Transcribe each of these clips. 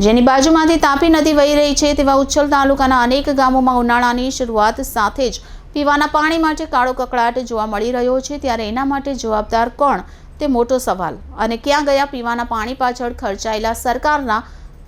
જેની બાજુમાંથી તાપી નદી વહી રહી છે તેવા ઉચ્છલ તાલુકાના અનેક ગામોમાં ઉનાળાની શરૂઆત સાથે જ પીવાના પાણી માટે કાળો કકળાટ જોવા મળી રહ્યો છે ત્યારે એના માટે જવાબદાર કોણ તે મોટો સવાલ. અને ક્યાં ગયા પીવાના પાણી પાછળ ખર્ચાયેલા સરકારના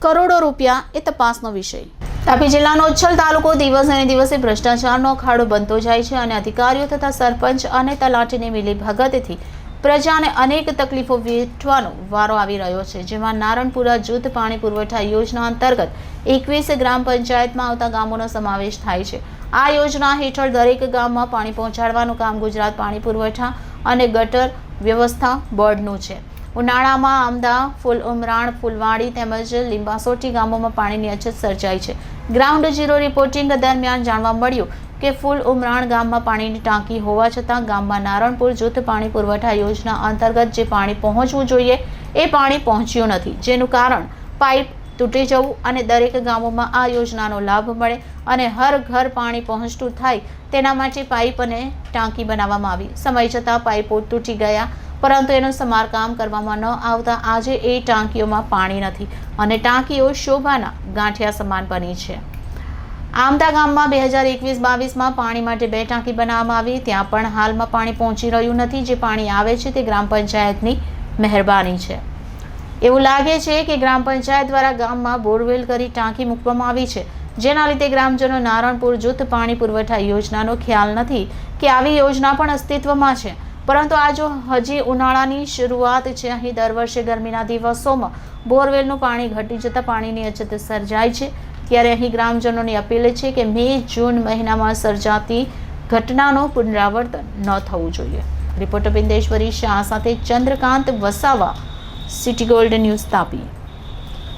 કરોડો રૂપિયા એ તપાસનો વિષય. તાપી જિલ્લાનો ઉચ્છલ તાલુકો દિવસ અને દિવસે ભ્રષ્ટાચારનો અખાડો બનતો જાય છે અને અધિકારીઓ તથા સરપંચ અને તલાટીની મિલી ભગતથી પ્રજાને અનેક તકલીફો વેઠવાનો વારો આવી રહ્યો છે, જેમાં નારણપુરા જૂથ પાણી પુરવઠા યોજના અંતર્ગત એકવીસ ગ્રામ પંચાયતમાં આવતા ગામોનો સમાવેશ થાય છે. આ યોજના હેઠળ દરેક ગામમાં પાણી પહોંચાડવાનું કામ ગુજરાત પાણી પુરવઠા અને ગટર વ્યવસ્થા બોર્ડનું છે. ઉનાળામાં આમદા, ફૂલ ઉમરાણ, ફૂલવાડી તેમજ લીંબાસોટી ગામોમાં પાણીની અછત સર્જાઈ છે. ગ્રાઉન્ડ ઝીરો રિપોર્ટિંગ દરમિયાન જાણવા મળ્યું કે ફૂલ ઉમરાણ ગામમાં પાણીની ટાંકી હોવા છતાં ગામમાં નારણપુર જૂથ પાણી પુરવઠા યોજના અંતર્ગત જે પાણી પહોંચવું જોઈએ, એ પાણી પહોંચ્યું નથી. જેનું કારણ પાઇપ તૂટી જવું અને દરેક ગામોમાં આ યોજનાનો લાભ મળે અને હર ઘર પાણી પહોંચતું થાય તેના માટે પાઇપ અને ટાંકી બનાવવામાં આવી. સમય જતાં પાઇપો તૂટી ગયા, પરંતુ એનું સમારકામ કરવામાં ન આવતા આજે એ ટાંકીઓમાં પાણી નથી અને ટાંકીઓ શોભાના ગાંઠિયા સમાન બની છે. આમદા ગામમાં બે હજાર એકવીસ બાવીસમાં પાણી માટે બે ટાંકી બનાવવામાં આવી. ત્યાં પણ હાલમાં પાણી પહોંચી રહ્યું નથી. જે પાણી આવે છે તે ગ્રામ પંચાયતની મહેરબાની છે. એવું લાગે છે કે ગ્રામ પંચાયત દ્વારા ગામમાં બોરવેલ કરી ટાંકી મૂકવામાં આવી છે. જેના લીધે ગ્રામજનો નારણપુર જૂથ પાણી પુરવઠા યોજનાનો ખ્યાલ નથી કે આવી યોજના પણ અસ્તિત્વમાં છે. પરંતુ આ જો હજી ઉનાળાની શરૂઆત છે, અહીં દર વર્ષે ગરમીના દિવસોમાં બોરવેલનું પાણી ઘટી જતાં પાણીની અછત સર્જાય છે. ત્યારે અહીં ગ્રામજનોની અપીલ છે કે મે જૂન મહિનામાં સર્જાતી ઘટનાનું પુનરાવર્તન ન થવું જોઈએ. રિપોર્ટર બિંદેશ્વરી શાહ સાથે Chandrakant Vasava, city gold news Tapi.